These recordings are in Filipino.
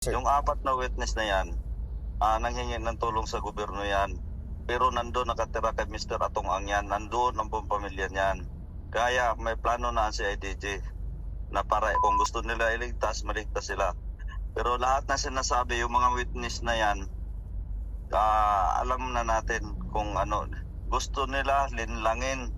Sir. Yung apat na witness na yan, ah, nanghingi ng tulong sa gobyerno yan. Pero nandun nakatira kay Mr. Atong Ang yan, nandun ang buong pamilya niyan. Kaya may plano na ang CIDG na para kung gusto nila iligtas, maligtas sila. Pero lahat na sinasabi, yung mga witness na yan, ah, alam na natin kung ano, gusto nila linlangin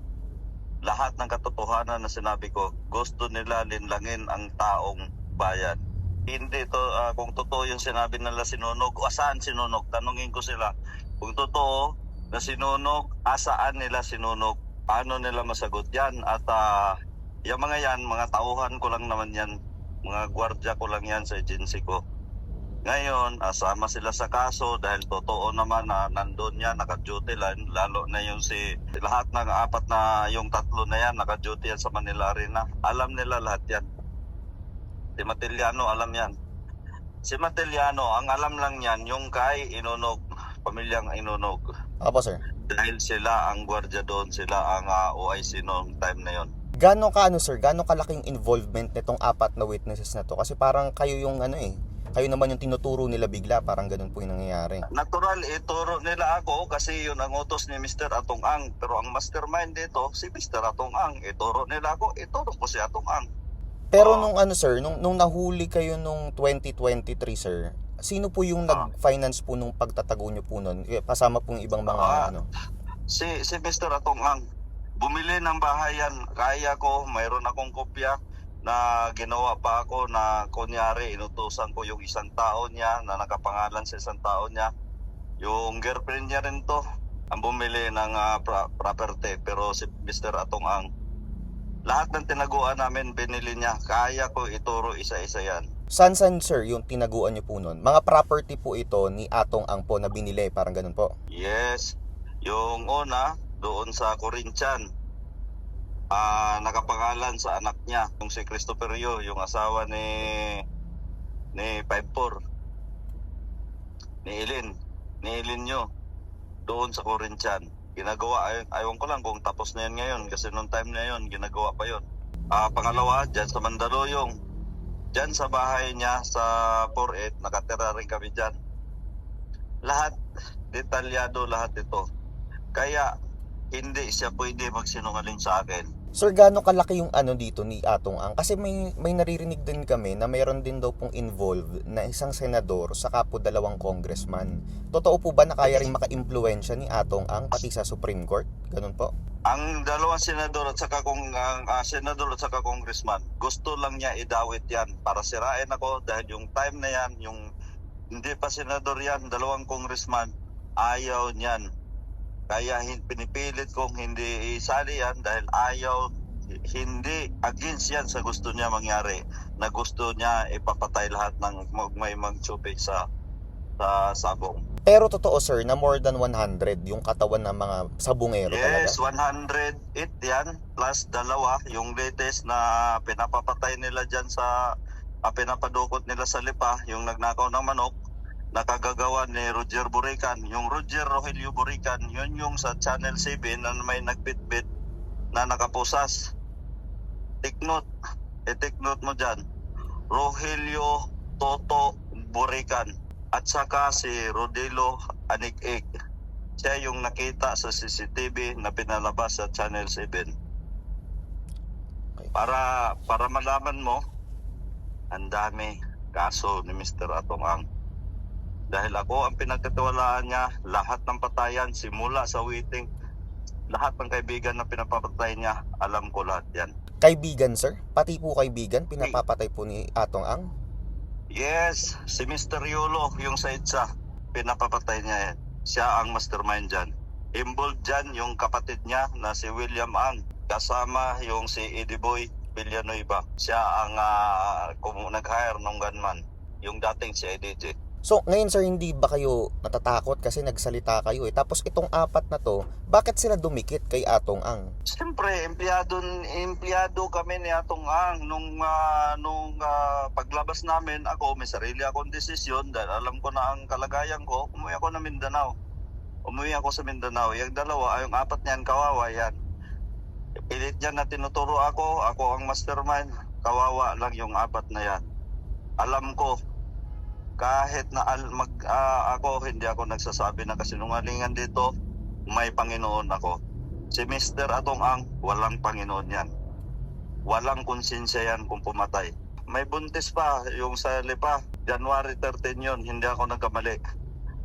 lahat ng katotohanan na sinabi ko. Gusto nila linlangin ang taong bayan. Hindi to ah, kung totoo yung sinabi nila sinunog, asaan sinunog? Tanungin ko sila. Kung totoo na sinunog, asaan nila sinunog? Paano nila masagot yan? At ah, yung mga yan, mga tauhan ko lang naman yan. Mga gwardya ko lang yan sa agency ko. Ngayon, asama sila sa kaso dahil totoo naman na nandun yan, naka-duty lang, lalo na yung si, lahat ng apat na, yung tatlo na yan, naka-duty yan sa Manila Arena. Alam nila lahat yan. Si Matiliano, alam yan. Si Matiliano, ang alam lang yan, yung kay Inunog, pamilyang Inunog. Opo, sir. Dahil sila ang gwardiya doon, sila ang ah, OIC noong time na yon. Gano'n ka ano, sir? Gano'n kalaking involvement nitong apat na witnesses na to? Kasi parang kayo yung ano eh, kayo naman yung tinuturo nila bigla, parang ganun po yung nangyayari. Natural, ituro nila ako kasi yun ang utos ni Mr. Atong Ang. Pero ang mastermind dito, si Mr. Atong Ang. Ituro nila ako, ituro ko si Atong Ang. Pero nung ano sir, nung, nung nahuli kayo nung 2023 sir, sino po yung Ah. nag-finance po nung pagtatago nyo po nun? Eh, Kasama po yung ibang mga Ah. ano. Si, si Mr. Atong Ang, bumili ng bahay yan. Kaya ko, mayroon akong kopya na ginawa pa ako na kunyari inutusan ko yung isang tao niya na nakapangalan sa isang tao niya. Yung girlfriend niya rin to ang bumili ng ah, pra- property pero si Mr. Atong Ang lahat ng tinaguan namin binili niya. Kaya ko ituro isa-isa yan. San san sir yung tinaguan nyo po nun? Mga property po ito ni Atong Ang po na binili, parang ganun po. Yes. Yung una, doon sa Corinthian, ah nakapangalan sa anak niya, yung si Christopher Yo, yung asawa ni ni 54. Ni Elin. Ni Elin Yo. Doon sa Corinthian. Ginagawa, ay, ayaw ko lang kung tapos na yun ngayon kasi nung time na yun, ginagawa pa yun. Ah pangalawa, dyan sa Mandaluyong. Dyan sa bahay niya sa 48, nakatira rin kami dyan. Lahat, detalyado lahat ito. Kaya, hindi siya pwede magsinungaling sa akin. Sir, gaano kalaki yung ano dito ni Atong Ang? Kasi may, may naririnig din kami na mayroon din daw pong involved na isang senador saka po dalawang congressman. Totoo po ba na kaya rin maka-impluensya ni Atong Ang pati sa Supreme Court? Ganun po? Ang dalawang senador at saka kung ang ah, senador at saka congressman, gusto lang niya idawit yan para sirain ako dahil yung time na yan, yung hindi pa senador yan, dalawang congressman, ayaw niyan. Kaya pinipilit kong hindi isali yan dahil ayaw, hindi against yan sa gusto niya mangyari. Na gusto niya ipapatay lahat ng mag, may magtsupik sa, sa sabong. Pero totoo sir na more than 100 yung katawan ng mga sabungero Yes, talaga. 108 yan plus dalawa yung latest na pinapapatay nila dyan sa ah, pinapadukot nila sa lipa yung nagnakaw ng manok nakagagawa ni Roger Burican yung Roger Rogelio Burican yun yung sa Channel 7 na may nagbitbit na nakapusas take note eh take note mo dyan Rogelio Toto Burican at saka si Rodelo Anik-Ik siya yung nakita sa CCTV na pinalabas sa Channel 7. Okay. Para para malaman mo, ang dami kaso ni Mr. Atong Ang. Dahil ako ang pinagkatiwalaan niya, lahat ng patayan, simula sa waiting, lahat ng kaibigan na pinapapatay niya, alam ko lahat yan. Kaibigan sir? Pati po kaibigan pinapapatay po ni Atong Ang? Yes, si Mr. Yolo, yung sa EDSA, pinapapatay niya yan. Siya ang mastermind dyan. Involved dyan yung kapatid niya na si William Ang. Kasama yung si Eddie Boy Villanueva. Siya ang uh, nag-hire ng gunman. Yung dating si EDJ. So, ngayon sir, hindi ba kayo natatakot kasi nagsalita kayo eh? Tapos itong apat na to, bakit sila dumikit kay Atong Ang? Siyempre, empleyado, empleyado kami ni Atong Ang. Nung, ah, nung ah, paglabas namin, ako may sarili akong desisyon dahil alam ko na ang kalagayan ko, umuwi ako na Mindanao. Umuwi ako sa Mindanao. Yung dalawa, yung apat niyan, kawawa yan. Pilit yan na tinuturo ako, ako ang mastermind. Kawawa lang yung apat na yan. Alam ko, kahit na al, mag, ah, ako, hindi ako nagsasabi ng kasinungalingan dito, may Panginoon ako. Si Mr. Atong Ang, walang Panginoon yan. Walang konsensya yan kung pumatay. May buntis pa, yung sa lipa, January 13 yun, hindi ako nagkamali.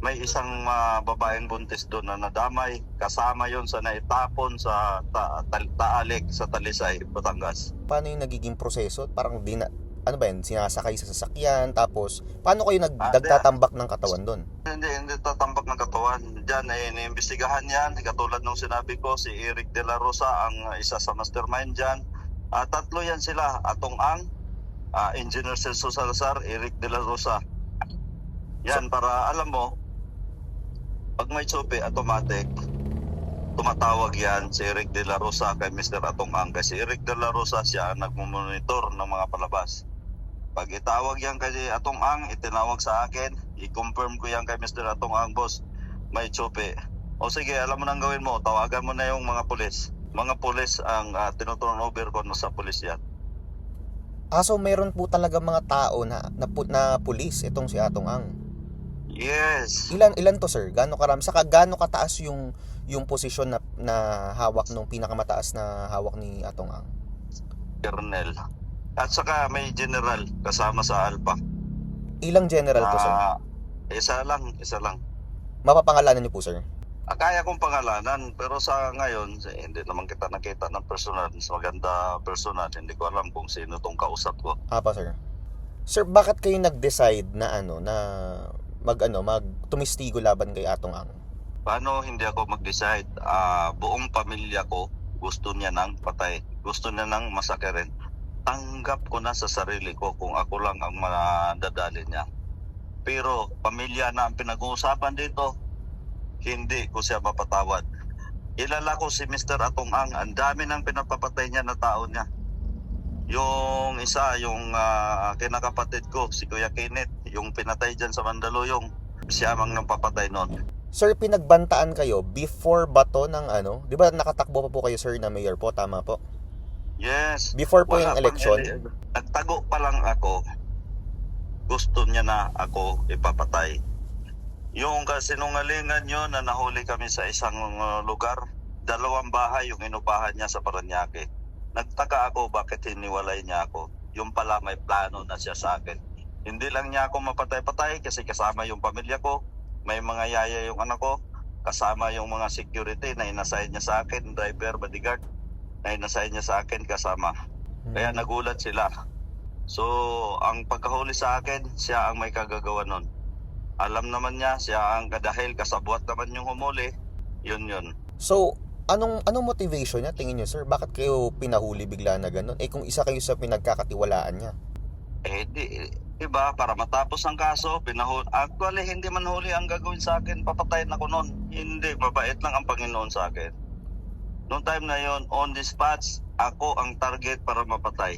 May isang ah, babaeng buntis doon na nadamay, kasama yon sa naitapon sa ta, ta- Taalik sa Talisay, Batangas. Paano yung nagiging proseso? Parang di na, ano ba yan, sinasakay sa sasakyan, tapos paano kayo nag, Ah, nagtatambak ng katawan doon? Hindi, hindi tatambak ng katawan. Diyan ay iniimbestigahan yan. Katulad nung sinabi ko, si Eric De La Rosa ang uh, isa sa mastermind dyan. Ah, tatlo yan sila. Atong Ang, ah, Engineer Celso Salazar, Eric De La Rosa. Yan, para alam mo, pag may tsupi, automatic, tumatawag yan si Eric De La Rosa kay Mr. Atong Ang. Kasi Eric De La Rosa siya ang nagmumonitor ng mga palabas. Pag itawag yan kay Atong Ang, itinawag sa akin, i-confirm ko yan kay Mr. Atong Ang, boss, may tsupi. O sige, alam mo nang gawin mo, tawagan mo na yung mga pulis. Mga pulis ang uh, tinuturn over ko sa pulis yan. Ah, so meron po talaga mga tao na, na, na pulis itong si Atong Ang. Yes. Ilan ilan to sir? Gaano karami? Saka gaano kataas yung yung posisyon na, na hawak nung pinakamataas na hawak ni Atong Ang? Colonel. At saka may general kasama sa Alpha. Ilang general po sir? Ah, isa lang, isa lang. Mapapangalanan niyo po sir? Ah, kaya kong pangalanan, pero sa ngayon, eh, hindi naman kita nakita ng personal. Mas maganda personal. Hindi ko alam kung sino tong kausap ko. Apa sir? Sir, bakit kayo nag-decide na ano na mag ano mag tumistigo laban kay Atong Ang? Paano hindi ako mag-decide? Ah, buong pamilya ko gusto niya nang patay. Gusto niya nang masakirin. Tanggap ko na sa sarili ko kung ako lang ang madadali niya. Pero pamilya na ang pinag-uusapan dito, hindi ko siya mapatawad. Ilala ko si Mr. Atong Ang, ang dami ng pinapapatay niya na tao niya. Yung isa, yung ah, kinakapatid ko, si Kuya Kenneth, yung pinatay dyan sa Mandaluyong, siya ang napapatay noon. Sir, pinagbantaan kayo before ba to ng ano? 'Di ba nakatakbo pa po kayo sir na mayor po, tama po? Yes. Before po Wala yung pang election? ele- Nagtago pa lang ako. Gusto niya na ako ipapatay. Yung kasinungalingan nyo na nahuli kami sa isang uh, lugar, dalawang bahay yung inupahan niya sa Paranaque. Nagtaka ako bakit hiniwalay niya ako. Yung pala may plano na siya sa akin. Hindi lang niya ako mapatay-patay kasi kasama yung pamilya ko. May mga yaya yung anak ko. Kasama yung mga security na inassign niya sa akin, driver, bodyguard na inassign niya sa akin kasama. Kaya Hmm. nagulat sila. So, ang pagkahuli sa akin, siya ang may kagagawa nun. Alam naman niya, siya ang dahil kasabwat naman yung humuli. Yun yun. So, anong anong motivation niya tingin niyo sir? Bakit kayo pinahuli bigla na ganun? Eh kung isa kayo sa pinagkakatiwalaan niya. Eh, di, iba, para matapos ang kaso, pinahuli. Actually, hindi man huli ang gagawin sa akin, papatayin ako nun. Hindi, mabait lang ang Panginoon sa akin. Noong time na yon on the spots, ako ang target para mapatay.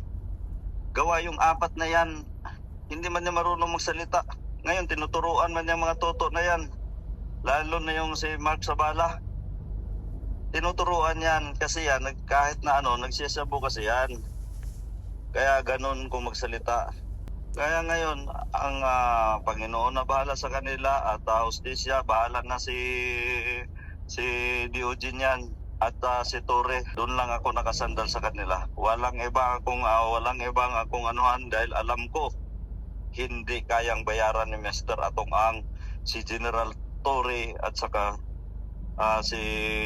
Gawa yung apat na yan, hindi man niya marunong magsalita. Ngayon, tinuturuan man niya mga toto na yan. Lalo na yung si Mark Sabala. Tinuturuan yan kasi yan, kahit na ano, nagsisabu kasi yan. Kaya ganun kung magsalita. Kaya ngayon, ang ah, Panginoon na bahala sa kanila at uh, hostisya, bahala na si si Diogen yan at ah, si Torre. Doon lang ako nakasandal sa kanila. Walang iba akong ah, walang ibang akong anuhan dahil alam ko hindi kayang bayaran ni Mr. Atong Ang si General Torre at saka ah, si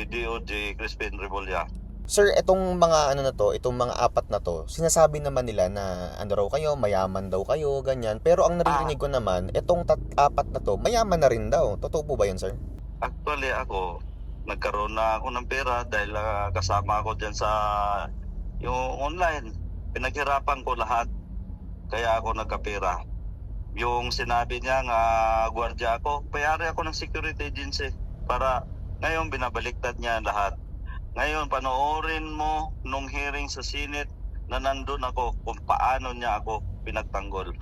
DOJ Crispin Rebolya. Sir, itong mga ano na to, itong mga apat na to, sinasabi naman nila na ano raw kayo, mayaman daw kayo, ganyan. Pero ang naririnig ko naman, itong tat apat na to, mayaman na rin daw. Totoo po ba yun, sir? Actually ako, nagkaroon na ako ng pera dahil ah, kasama ako dyan sa yung online. Pinaghirapan ko lahat. Kaya ako nagkapera. Yung sinabi niya nga gwardiya ako, payari ako ng security agency para ngayon binabaliktad niya lahat. Ngayon panoorin mo nung hearing sa Senate na nandun ako kung paano niya ako pinagtanggol.